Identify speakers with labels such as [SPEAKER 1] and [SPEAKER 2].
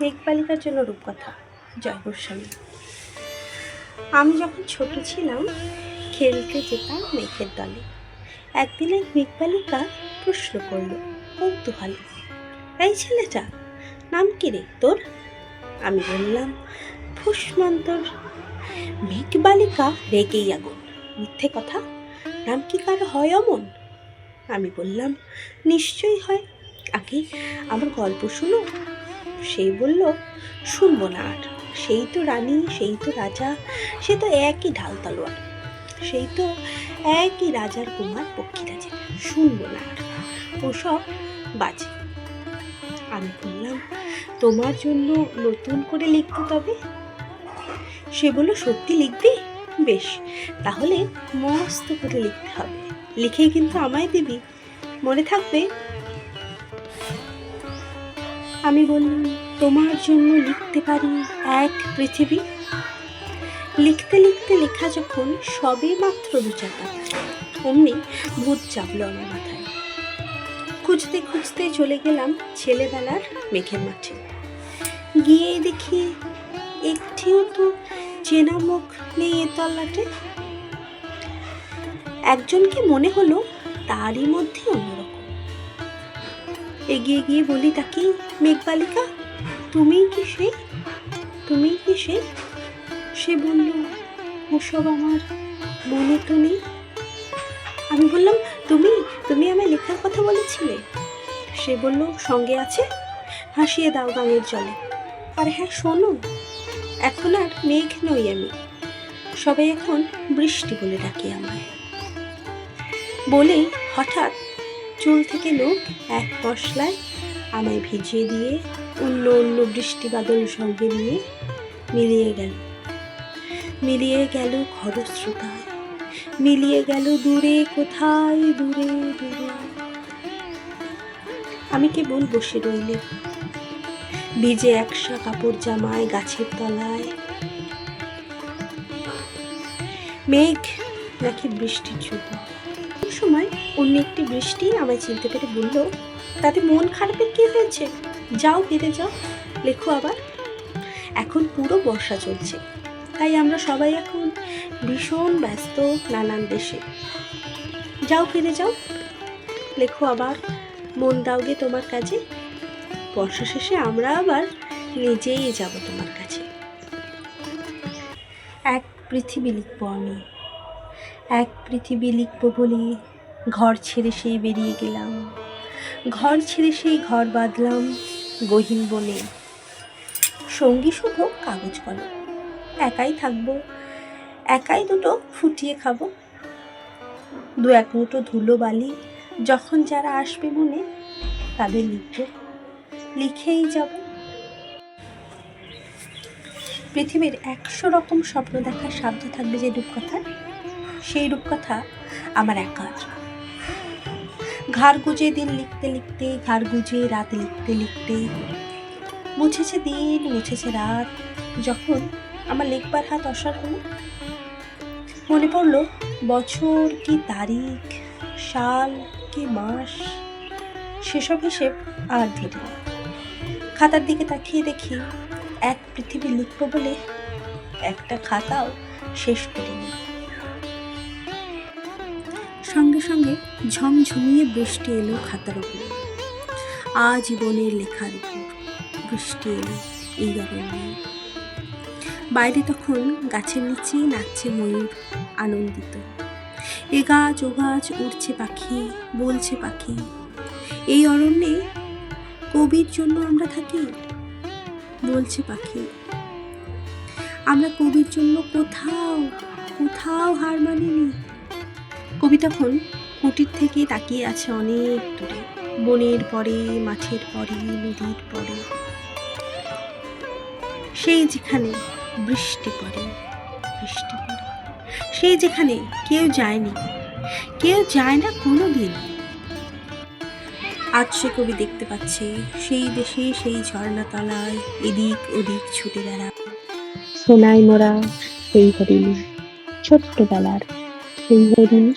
[SPEAKER 1] মেঘবালিকার জন্য রূপকথা। জয় গোস্বামী। আমি যখন ছোট ছিলাম, খেলতে যেতাম মেঘের দলে। একদিন এক মেঘবালিকা প্রশ্ন করল, কৌতূহলে, এই ছেলেটা নাম কি রে তোর? আমি বললাম ফুসমন্তর মেঘবালিকা রেগেই আগুন। মিথ্যে কথা? নাম কি কারও হয় অমন? আমি বললাম, নিশ্চয়ই হয়। আগে আমার গল্প শুনো। সেই বলল, শুনব না আর। সেই তো রানী, সেই তো রাজা, সে তো একই ঢাল তলোয়ার। সেই তো একই রাজার কুমার পক্ষীরাজের শুনব না আর। ওসব বাজে। আমি বললাম, তোমার জন্য নতুন করে লিখতে তবে? সে বলল, সত্যি লিখবি? বেশ, তাহলে মস্ত করে লিখতে হবে। লিখেই কিন্তু আমায় দিবি। মনে থাকবে? আমি বললাম তোমার জন্য লিখতে পারি এক পৃথিবী? লিখতে লিখতে লেখা যখন সবে মাত্র দু চার অমনি ভূত চাপলো আমার মাথায়। খুঁজতে খুঁজতে চলে গেলাম ছেলেবেলার মেঘের মাঠে। গিয়ে দেখি একটিও তো চেনা মুখ নেই এ তল্লাটে। একজনকে মনে হলো তারই মধ্যে অন্যরকম। এগিয়ে গিয়ে বলি তাকে মেঘবালিকা? তুমিই কি সেই তুমিই কি সেই সে বলল, ওসব আমার মনে তো নেই। আমি বললাম, তুমি তুমি আমায় লেখার কথা বলেছিলে? সে বলল, সঙ্গে আছে। হাসিয়ে দাও গাঙের জলে। আর হ্যাঁ শোনো, এখন আর মেঘ নই আমি। সবাই এখন বৃষ্টি বলে ডাকি আমায়। বলেই হঠাৎ চুল থেকে লোক এক মশলায় আমায় ভিজিয়ে দিয়ে অন্য অন্য বৃষ্টি বাদল সঙ্গে নিয়ে মিলিয়ে গেল। মিলিয়ে গেল খরস্রোতায় মিলিয়ে গেল দূরে কোথায়, দূরে দূরে। আমি কেবল বসে রইলে ভিজে একশা কাপড় জামায় গাছের তলায়। মেঘ নাকি বৃষ্টির জন্য কোন সময় অন্য একটি বৃষ্টি আমায় চিনতে পেরে বলল, তাতে মন খারাপের কি হয়েছে? যাও ফিরে যাও। লেখো আবার, এখন পুরো বর্ষা চলছে। তাই আমরা সবাই এখন ভীষণ ব্যস্ত নানান দেশে। যাও ফিরে যাও। লেখো আবার, মন দাওগে তোমার কাজে। বর্ষা শেষে আমরা আবার নিজেই যাব তোমার কাছে। এক পৃথিবী লিখব আমি। এক পৃথিবী লিখব বলে ঘর ছেড়ে সেই বেরিয়ে গেলাম। ঘর ছেড়ে সেই ঘর বাঁধলাম গহীন বনে। সঙ্গী শুধু কাগজ কলম একাই থাকব, একাই দুটো ফুটিয়ে খাব। দু এক মুঠো ধুলো বালি যখন যারা আসবে মনে, তাদের লিখব, লিখেই যাব। পৃথিবীর একশো রকম স্বপ্ন দেখার সাধ্য থাকবে যে রূপকথার। সেই রূপকথা আমার একার। ঘাড় গুজে দিন লিখতে লিখতে, ঘাড় গুজে রাত লিখতে লিখতে, মুছেছে দিন, মুছেছে রাত। যখন আমার লিখবার হাত অসার হলো, মনে পড়ল বছর কি তারিখ, সাল কি মাস, সেসব হিসেব আর ধীরে খাতার দিকে তাকিয়ে দেখি এক পৃথিবী লিখব বলে একটা খাতাও শেষ করিনি। সঙ্গে সঙ্গে ঝমঝমিয়ে বৃষ্টি এলো খাতার উপর। আজীবনের লেখার উপর বৃষ্টি এলো এই অরণ্যে বাইরে তখন গাছের নিচে নাচছে ময়ূর আনন্দিত। এ গাছ ও গাছ উড়ছে পাখি, বলছে পাখি। এই অরণ্যে কবির জন্য আমরা থাকি, বলছে পাখি। আমরা কবির জন্য কোথাও কোথাও হার মানিনি। কবি তখন কুটির থেকে তাকিয়ে আছে অনেক দূরে। বনের পরে, মাঠের পরে, নদীর পরে। সেই যেখানে বৃষ্টি পড়ে বৃষ্টি পড়ে। সেই যেখানে কেউ যায়নি, কেউ যায় না কোনো দিন আজ সে কবি দেখতে পাচ্ছে, সেই দেশে সেই ঝর্ণা তলায় এদিক ওদিক ছুটে বেড়া
[SPEAKER 2] সোনায় মোরা সেই হরিণী, ছোট্টবেলার সেই হরিণী